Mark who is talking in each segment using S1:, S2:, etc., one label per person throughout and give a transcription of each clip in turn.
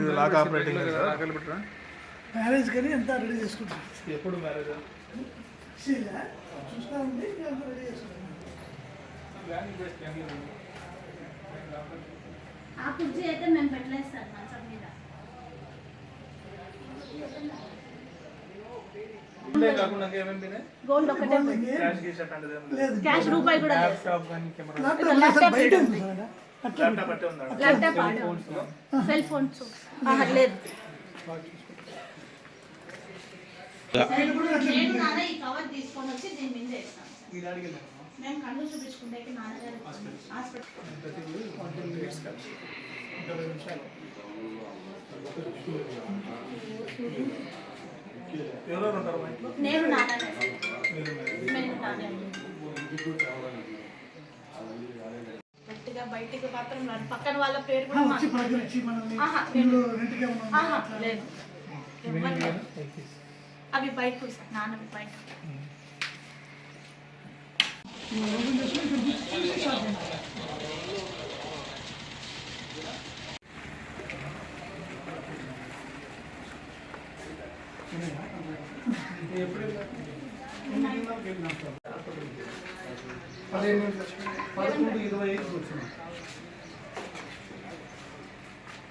S1: ఇది lock operating కదా.
S2: Marriage కానీ ఎంత రెడీ చేసుకుంటారు?
S1: ఎప్పుడు మ్యారేజ్
S2: శీలా చూస్తా ఉంది అంతా రెడీ
S3: ఆ కుర్చీ అయితే మేము పెట్టలేదు సార్ మంచం మీద. గోల్డ్ ఒకటే.
S1: క్యాష్
S3: రూపాయి కూడా
S1: ల్యాప్టాప్ కానీ కెమెరా?
S2: ల్యాప్టాప్ బయట ఉంది.
S3: సెల్ ఫోన్స్ ఆహా, లేదు. నేను నాన్న ఈ కవర్ తీసుకొని వచ్చి దీని మీద వేస్తాను. సార్. మేము కళ్ళు చూపించుకుంటే నాన్నగారు హాస్పిటల్.
S1: ఎవరెవరు ఉంటారు మా ఇంట్లో?
S3: నేను నాన్నే బయటికి మాత్రం రాను. పక్కన వాళ్ళ పేరు
S2: ఆ,
S3: కూడా
S2: వచ్చి
S3: మా-
S2: పలకరించి మనల్ని
S3: ఆహా,
S2: ఇల్లు రెంట్కి ఏమన్నా
S3: ఆహా,
S2: ఉందా?
S3: లేదు. ఎవ్వరు లేరు. అవి బైక్ సార్ నాన్నవి బైక్
S2: మీరు
S1: పదిహేను పదకొండు ఇరవై ఐదుకి వచ్చినాం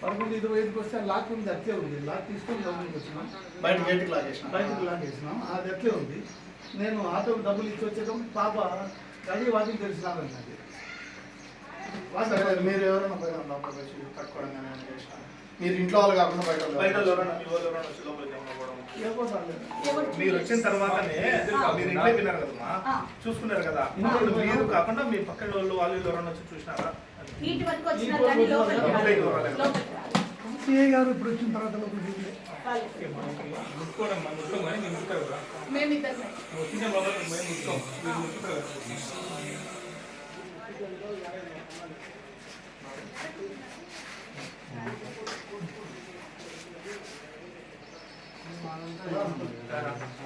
S1: పదకొండు ఇరవై ఐదుకి వస్తే లాక్ ఉంది అట్లే ఉంది. లాక్ తీసుకొని లోపలికి వచ్చినాం.
S4: బయట గేట్కి లాగేసిన
S1: బయటకు లాక్ చేసినాం. అది అట్లే ఉంది. నేను ఆటోకి డబ్బులు ఇచ్చి వచ్చేటప్పుడు పాప గది వాకింగ్ తెలిసినాదన్నది
S4: సరే మీరు ఎవరైనా పోయినా లోపలికి వచ్చి కట్టుకోవడం కానీ మీరు ఇంట్లో వాళ్ళు కాకుండా బయట
S1: బయట. మీరు వచ్చిన తర్వాతనే మీరు ఇంట్లో విన్నారు కదమ్మా. చూసుకున్నారు కదా. ఇంట్లో మీరు కాకుండా మీ పక్కన వాళ్ళు వాళ్ళు ఎవరైనా వచ్చి చూసినారా.
S2: సిఐ గారు ఇప్పుడు వచ్చిన తర్వాత
S1: మేము ముట్టుకోం మీరు ముట్టుకోరు కదా